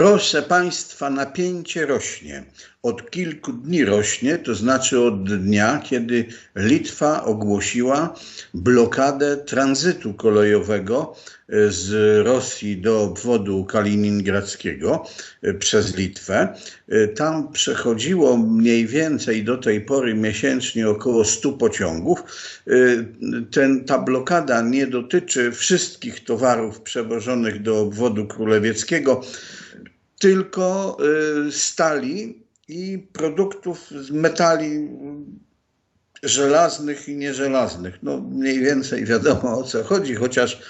Proszę Państwa, napięcie rośnie. Od kilku dni rośnie, to znaczy od dnia, kiedy Litwa ogłosiła blokadę tranzytu kolejowego e, z Rosji do obwodu kaliningradzkiego e, przez Litwę. E, Tam przechodziło mniej więcej do tej pory miesięcznie około 100 pociągów. Ten, ta blokada nie dotyczy wszystkich towarów przewożonych do obwodu królewieckiego tylko y, stali i produktów z metali żelaznych i nieżelaznych. No mniej więcej wiadomo o co chodzi, chociaż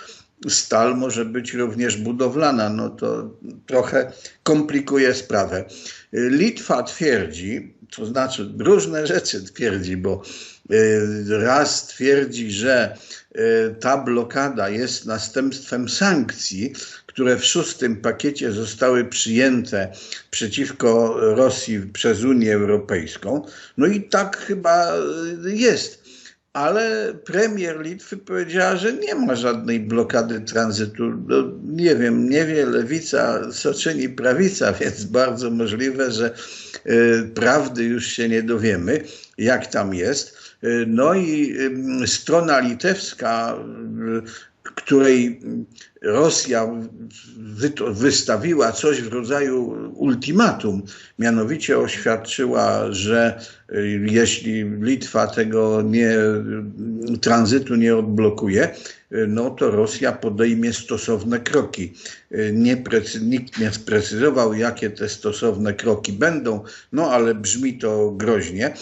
stal może być również budowlana, no to trochę komplikuje sprawę. Litwa twierdzi, to znaczy różne rzeczy twierdzi, bo y, raz twierdzi, że y, ta blokada jest następstwem sankcji, które w szóstym pakiecie zostały przyjęte przeciwko Rosji przez Unię Europejską. No i tak chyba jest. Ale premier Litwy powiedziała, że nie ma żadnej blokady tranzytu. No, nie wiem, nie wie lewica, co czyni prawica, więc bardzo możliwe, że y, prawdy już się nie dowiemy, jak tam jest. Y, no i y, strona litewska której Rosja wystawiła coś w rodzaju ultimatum, mianowicie oświadczyła, że y, jeśli Litwa tego nie, tranzytu nie odblokuje, y, no to Rosja podejmie stosowne kroki. Y, nie precy, nikt nie sprecyzował, jakie te stosowne kroki będą, no ale brzmi to groźnie.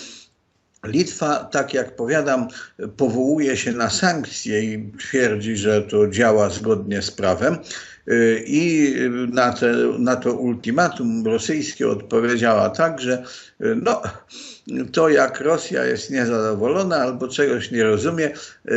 Litwa, tak jak powiadam, powołuje się na sankcje i twierdzi, że to działa zgodnie z prawem. I na, te, na to ultimatum rosyjskie odpowiedziała tak, że no, to jak Rosja jest niezadowolona albo czegoś nie rozumie,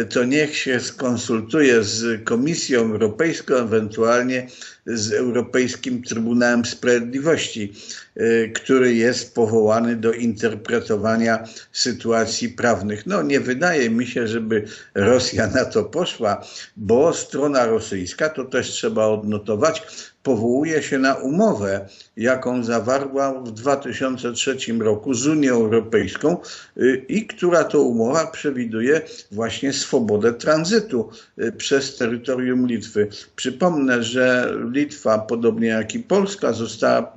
to niech się skonsultuje z Komisją Europejską, ewentualnie z Europejskim Trybunałem Sprawiedliwości, y, który jest powołany do interpretowania sytuacji prawnych. No nie wydaje mi się, żeby Rosja na to poszła, bo strona rosyjska, to też trzeba odnotować, powołuje się na umowę, jaką zawarła w 2003 roku z Unią Europejską y, i która to umowa przewiduje właśnie swobodę tranzytu y, przez terytorium Litwy. Przypomnę, że Litwa, podobnie jak i Polska, została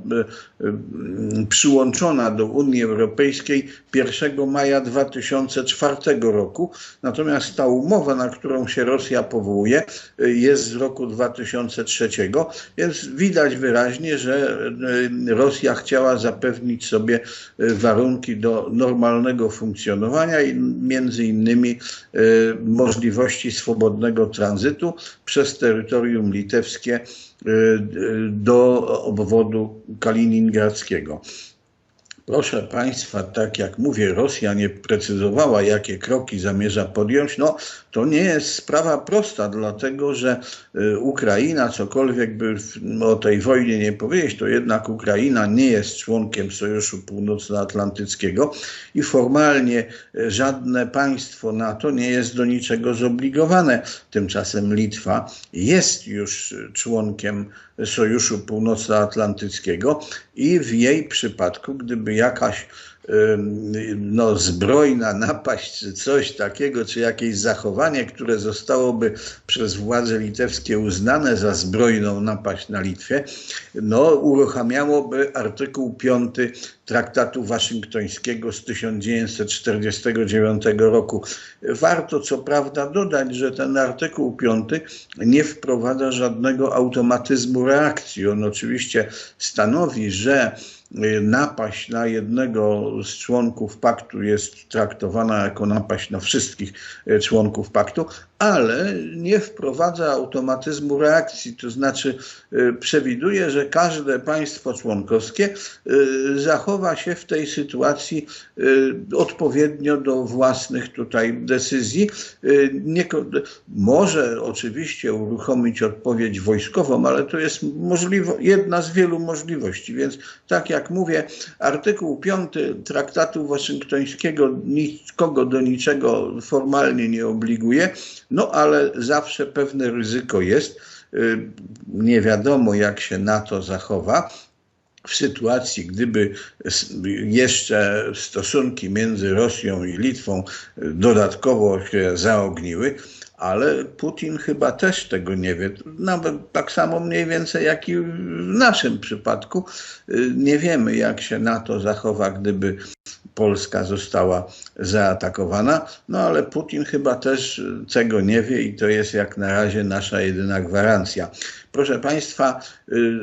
y, przyłączona do Unii Europejskiej 1 maja 2004 roku. Natomiast ta umowa, na którą się Rosja powołuje, jest z roku 2003, więc więc widać wyraźnie, że e, Rosja chciała zapewnić sobie e, warunki do normalnego funkcjonowania i między innymi e, możliwości swobodnego tranzytu przez terytorium litewskie do obwodu kaliningradzkiego. Proszę Państwa, tak jak mówię, Rosja nie precyzowała, jakie kroki zamierza podjąć. No, to nie jest sprawa prosta, dlatego że y, Ukraina, cokolwiek by o tej wojnie nie powiedzieć, to jednak Ukraina nie jest członkiem Sojuszu Północnoatlantyckiego i formalnie y, żadne państwo NATO nie jest do niczego zobligowane. Tymczasem Litwa jest już członkiem Sojuszu Północnoatlantyckiego i w jej przypadku, gdyby jakaś no, zbrojna napaść, czy coś takiego, czy jakieś zachowanie, które zostałoby przez władze litewskie uznane za zbrojną napaść na Litwie, no, uruchamiałoby artykuł 5 Traktatu Waszyngtońskiego z 1949 roku. Warto co prawda dodać, że ten artykuł 5 nie wprowadza żadnego automatyzmu reakcji. On oczywiście stanowi, że napaść na jednego z członków paktu jest traktowana jako napaść na wszystkich y, członków paktu, ale nie wprowadza automatyzmu reakcji, to znaczy y, przewiduje, że każde państwo członkowskie zachowa się w tej sytuacji odpowiednio do własnych tutaj decyzji. Nie, może oczywiście uruchomić odpowiedź wojskową, ale to jest możliwe, jedna z wielu możliwości, więc tak jak mówię, artykuł 5 Traktatu Waszyngtońskiego nikogo do niczego formalnie nie obliguje, no ale zawsze pewne ryzyko jest. Nie wiadomo, jak się NATO zachowa w sytuacji, gdyby jeszcze stosunki między Rosją i Litwą dodatkowo się zaogniły, ale Putin chyba też tego nie wie. Nawet tak samo mniej więcej jak i w naszym przypadku. Nie wiemy, jak się NATO zachowa, gdyby Polska została zaatakowana. No ale Putin chyba też tego nie wie i to jest jak na razie nasza jedyna gwarancja. Proszę Państwa,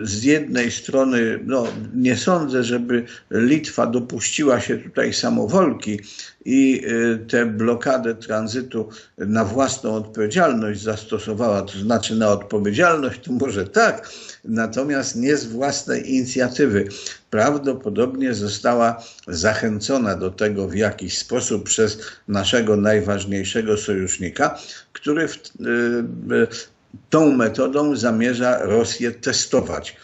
z jednej strony no, nie sądzę, żeby Litwa dopuściła się tutaj samowolki i tę blokadę tranzytu na własną odpowiedzialność zastosowała, to znaczy na odpowiedzialność to może tak, natomiast nie z własnej inicjatywy. Prawdopodobnie została zachęcona do tego w jakiś sposób przez naszego najważniejszego sojusznika, który w, tą metodą zamierza Rosję testować.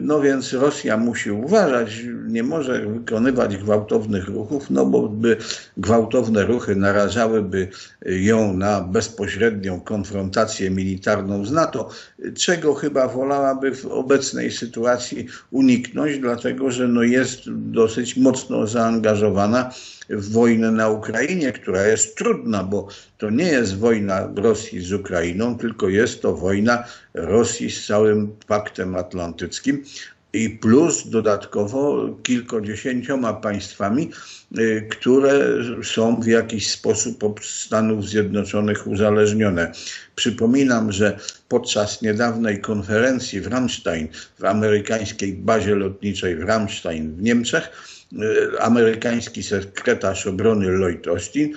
No więc Rosja musi uważać, nie może wykonywać gwałtownych ruchów, no bo by gwałtowne ruchy narażałyby ją na bezpośrednią konfrontację militarną z NATO, czego chyba wolałaby w obecnej sytuacji uniknąć, dlatego że no jest dosyć mocno zaangażowana wojnę na Ukrainie, która jest trudna, bo to nie jest wojna Rosji z Ukrainą, tylko jest to wojna Rosji z całym paktem atlantyckim. I plus dodatkowo kilkudziesięcioma państwami, które są w jakiś sposób od Stanów Zjednoczonych uzależnione. Przypominam, że podczas niedawnej konferencji w Ramstein, w amerykańskiej bazie lotniczej w Ramstein w Niemczech, amerykański sekretarz obrony Lloyd Austin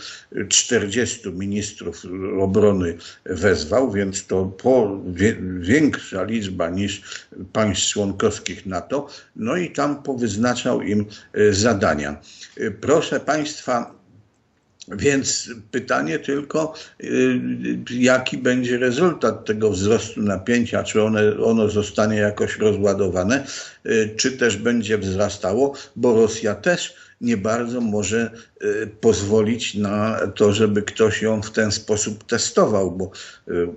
40 ministrów obrony wezwał, więc to po większa liczba niż państw członkowskich NATO, no i tam powyznaczał im zadania. Proszę Państwa, więc pytanie tylko, jaki będzie rezultat tego wzrostu napięcia, czy one, ono zostanie jakoś rozładowane, czy też będzie wzrastało, bo Rosja też nie bardzo może pozwolić na to, żeby ktoś ją w ten sposób testował, bo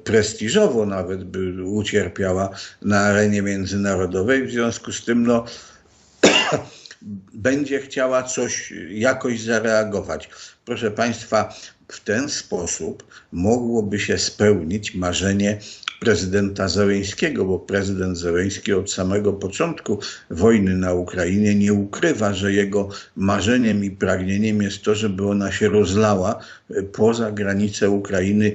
prestiżowo nawet by ucierpiała na arenie międzynarodowej. W związku z tym, no, będzie chciała coś jakoś zareagować. Proszę Państwa, w ten sposób mogłoby się spełnić marzenie prezydenta Zełeńskiego, bo prezydent Zełeński od samego początku wojny na Ukrainie nie ukrywa, że jego marzeniem i pragnieniem jest to, żeby ona się rozlała poza granice Ukrainy,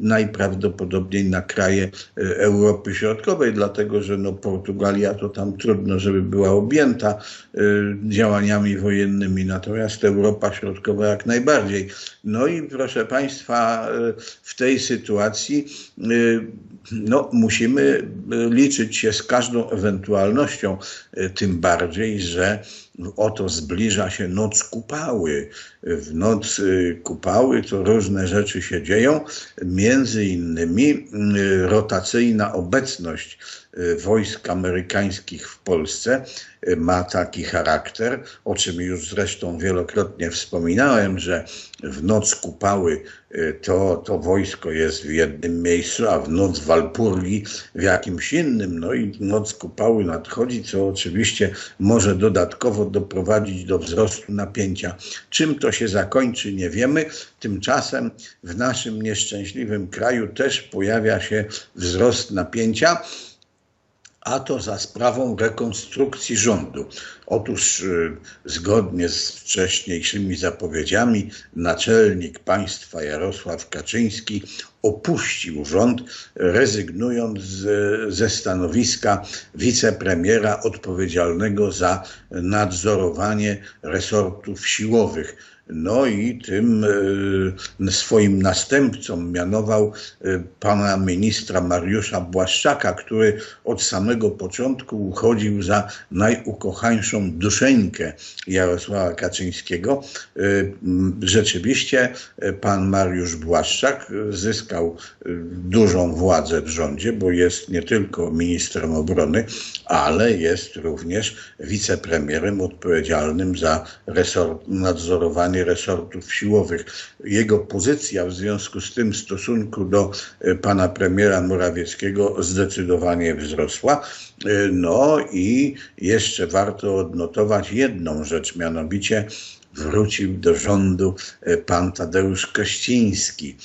najprawdopodobniej na kraje Europy Środkowej, dlatego że no, Portugalia to tam trudno, żeby była objęta działaniami wojennymi, natomiast Europa Środkowa jak najbardziej. No i proszę Państwa, w tej sytuacji no, musimy liczyć się z każdą ewentualnością, tym bardziej, że oto zbliża się noc kupały. W noc kupały to różne rzeczy się dzieją, między innymi rotacyjna obecność wojsk amerykańskich w Polsce ma taki charakter, o czym już zresztą wielokrotnie wspominałem, że w noc kupały to, to wojsko jest w jednym miejscu, a w noc Walpurgi w jakimś innym. No i noc kupały nadchodzi, co oczywiście może dodatkowo doprowadzić do wzrostu napięcia. Czym to się zakończy, nie wiemy. Tymczasem w naszym nieszczęśliwym kraju też pojawia się wzrost napięcia a to za sprawą rekonstrukcji rządu. Otóż zgodnie z wcześniejszymi zapowiedziami naczelnik państwa Jarosław Kaczyński opuścił rząd, rezygnując z, ze stanowiska wicepremiera odpowiedzialnego za nadzorowanie resortów siłowych. No i tym swoim następcą mianował pana ministra Mariusza Błaszczaka, który od samego początku uchodził za najukochańszą duszeńkę Jarosława Kaczyńskiego. Rzeczywiście pan Mariusz Błaszczak zyskał dużą władzę w rządzie, bo jest nie tylko ministrem obrony, ale jest również wicepremierem odpowiedzialnym za resort nadzorowania resortów siłowych. Jego pozycja w związku z tym w stosunku do pana premiera Morawieckiego zdecydowanie wzrosła. No i jeszcze warto odnotować jedną rzecz, mianowicie wrócił do rządu pan Tadeusz Kościński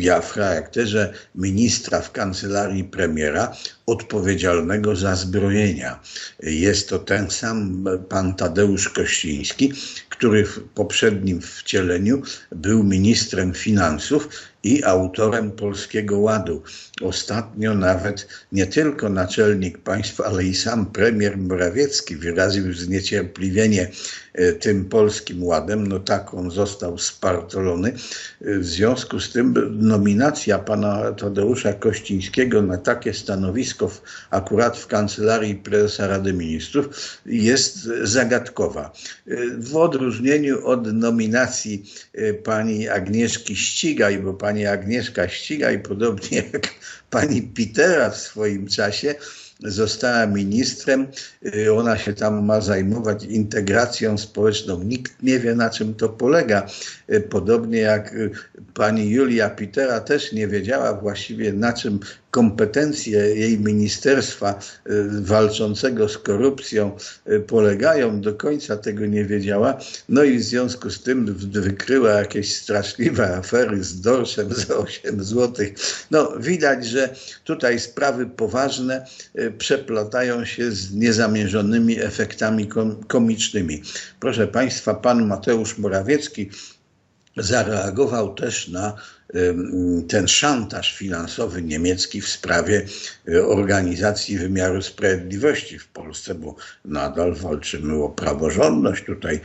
ja w charakterze ministra w kancelarii premiera odpowiedzialnego za zbrojenia. Jest to ten sam pan Tadeusz Kościński, który w poprzednim wcieleniu był ministrem finansów i autorem Polskiego Ładu. Ostatnio nawet nie tylko naczelnik państwa, ale i sam premier Morawiecki wyraził zniecierpliwienie e, tym Polskim Ładem. No tak on został spartolony. E, w związku z tym nominacja pana Tadeusza Kościńskiego na takie stanowisko w, akurat w kancelarii prezesa Rady Ministrów jest zagadkowa. W odróżnieniu od nominacji pani Agnieszki Ścigaj, bo pani Agnieszka Ścigaj, podobnie jak pani Pitera w swoim czasie, została ministrem. Y, ona się tam ma zajmować integracją społeczną. Nikt nie wie, na czym to polega. Y, podobnie jak y, pani Julia Pitera też nie wiedziała właściwie, na czym kompetencje jej ministerstwa walczącego z korupcją polegają. Do końca tego nie wiedziała. No i w związku z tym wykryła jakieś straszliwe afery z dorszem za 8 zł. No widać, że tutaj sprawy poważne przeplatają się z niezamierzonymi efektami komicznymi. Proszę Państwa, pan Mateusz Morawiecki zareagował też na ten szantaż finansowy niemiecki w sprawie e, organizacji wymiaru sprawiedliwości w Polsce, bo nadal walczymy o praworządność. Tutaj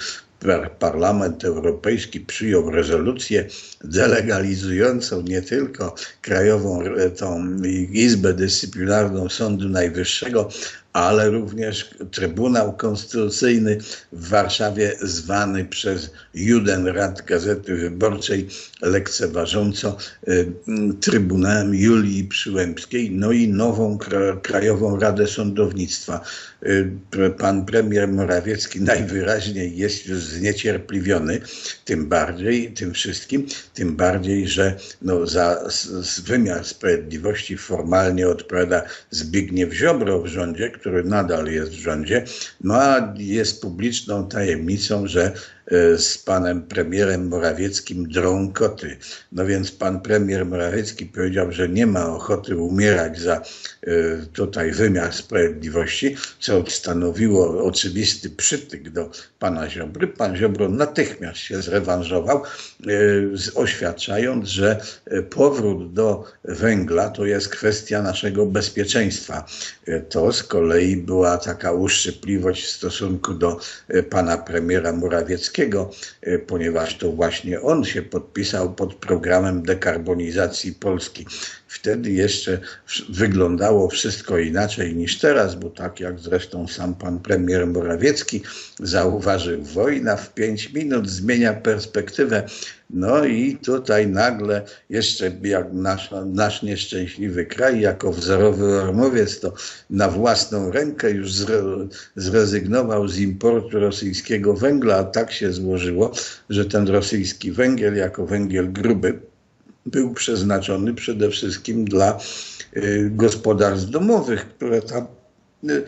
Parlament Europejski przyjął rezolucję delegalizującą nie tylko Krajową tą Izbę Dyscyplinarną Sądu Najwyższego, ale również Trybunał Konstytucyjny w Warszawie zwany przez Judenrat Gazety Wyborczej lekceważąco y, Trybunałem Julii Przyłębskiej, no i nową Krajową Radę Sądownictwa. Y, pan premier Morawiecki najwyraźniej jest już zniecierpliwiony, tym bardziej, tym wszystkim, tym bardziej, że no, za wymiar sprawiedliwości formalnie odpowiada Zbigniew Ziobro w rządzie, który nadal jest w rządzie, no a jest publiczną tajemnicą, że z panem premierem Morawieckim drą koty. No więc pan premier Morawiecki powiedział, że nie ma ochoty umierać za e, tutaj wymiar sprawiedliwości, co stanowiło oczywisty przytyk do pana Ziobry. Pan Ziobro natychmiast się zrewanżował, e, oświadczając, że powrót do węgla to jest kwestia naszego bezpieczeństwa. To z kolei była taka uszczypliwość w stosunku do pana premiera Morawieckiego, E, ponieważ to właśnie on się podpisał pod programem dekarbonizacji Polski. Wtedy jeszcze wyglądało wszystko inaczej niż teraz, bo tak jak zresztą sam pan premier Morawiecki zauważył, wojna w pięć minut zmienia perspektywę. No i tutaj nagle jeszcze jak nasz, nasz nieszczęśliwy kraj jako wzorowy ormowiec to na własną rękę już zre, zrezygnował z importu rosyjskiego węgla, a tak się złożyło, że ten rosyjski węgiel jako węgiel gruby był przeznaczony przede wszystkim dla y, gospodarstw domowych, które tam y,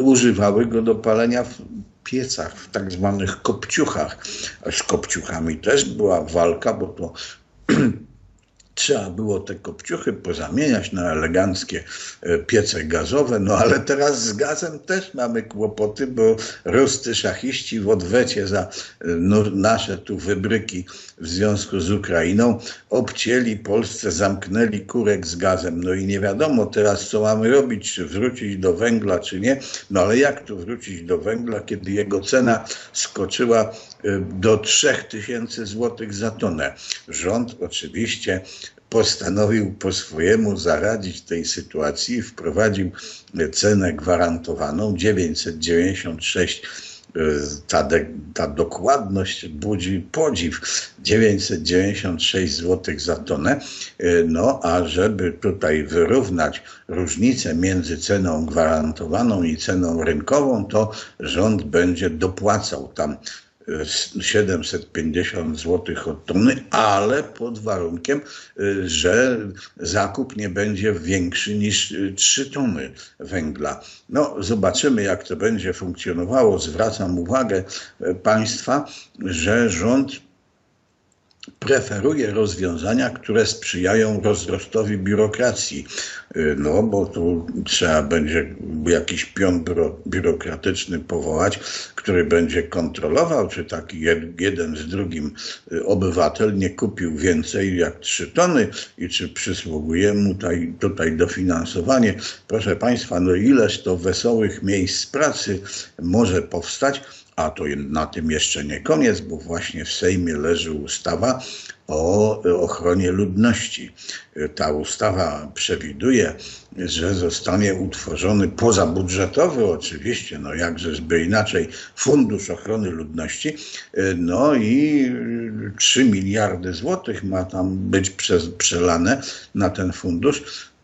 używały go do palenia w piecach, w tak zwanych kopciuchach. Z kopciuchami też była walka, bo to Trzeba było te kopciuchy pozamieniać na eleganckie e, piece gazowe, no ale teraz z gazem też mamy kłopoty, bo ruscy szachiści w odwecie za e, nasze tu wybryki w związku z Ukrainą obcięli Polsce, zamknęli kurek z gazem. No i nie wiadomo teraz, co mamy robić, czy wrócić do węgla, czy nie. No ale jak tu wrócić do węgla, kiedy jego cena skoczyła do 3000 zł za tonę? Rząd oczywiście postanowił po swojemu zaradzić tej sytuacji wprowadził cenę gwarantowaną 996 ta, de, ta dokładność budzi podziw 996 zł za tonę. No a żeby tutaj wyrównać różnicę między ceną gwarantowaną i ceną rynkową, to rząd będzie dopłacał tam y, 750 zł od tony, ale pod warunkiem, y, że zakup nie będzie większy niż y, 3 tony węgla. No, zobaczymy, jak to będzie funkcjonowało. Zwracam uwagę y, Państwa, że rząd preferuje rozwiązania, które sprzyjają rozrostowi biurokracji. Y, No, bo tu trzeba będzie jakiś pion biuro- biurokratyczny powołać, który będzie kontrolował, czy taki jed- jeden z drugim y, obywatel nie kupił więcej jak 3 tony i czy przysługuje mu tutaj, tutaj dofinansowanie. Proszę Państwa, no ileż to wesołych miejsc pracy może powstać, a to na tym jeszcze nie koniec, bo właśnie w Sejmie leży ustawa o ochronie ludności. Ta ustawa przewiduje, że zostanie utworzony pozabudżetowy oczywiście, no jakżeżby inaczej, Fundusz Ochrony Ludności, no i 3 miliardy złotych ma tam być przez, przelane na ten fundusz.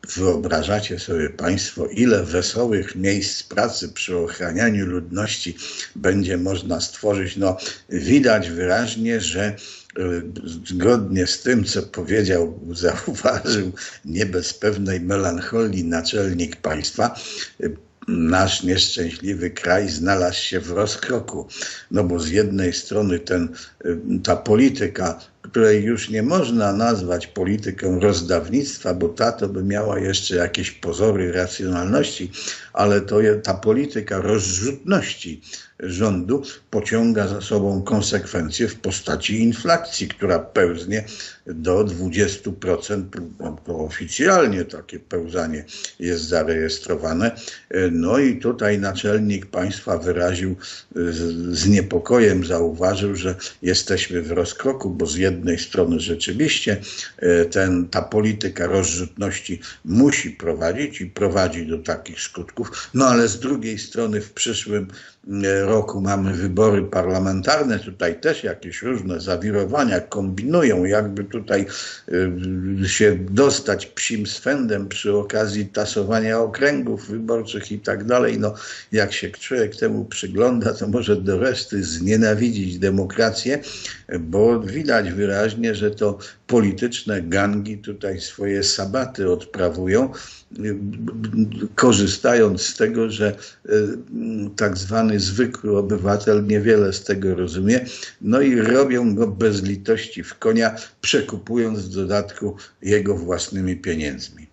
Wyobrażacie sobie Państwo, ile wesołych miejsc pracy przy ochranianiu ludności będzie można stworzyć? No, widać wyraźnie, że y, zgodnie z tym, co powiedział, zauważył, nie bez pewnej melancholii naczelnik państwa, y, nasz nieszczęśliwy kraj znalazł się w rozkroku. No bo z jednej strony ten, y, ta polityka, której już nie można nazwać polityką rozdawnictwa, bo ta to by miała jeszcze jakieś pozory racjonalności, ale to ta polityka rozrzutności rządu pociąga za sobą konsekwencje w postaci inflacji, która pełznie do 20%. No, to oficjalnie takie pełzanie jest zarejestrowane. No i tutaj naczelnik państwa wyraził z, z niepokojem, zauważył, że jesteśmy w rozkroku, bo z jednej strony rzeczywiście e, ten, ta polityka rozrzutności musi prowadzić i prowadzi do takich skutków, no ale z drugiej strony w przyszłym e, roku mamy wybory parlamentarne, tutaj też jakieś różne zawirowania kombinują, jakby tutaj e, się dostać psim swędem przy okazji tasowania okręgów wyborczych i tak dalej. No, jak się człowiek temu przygląda, to może do reszty znienawidzić demokrację, bo widać wyraźnie, że to polityczne gangi tutaj swoje sabaty odprawują, korzystając z tego, że tak zwany zwykły obywatel niewiele z tego rozumie, no i robią go bez litości w konia, przekupując w dodatku jego własnymi pieniędzmi.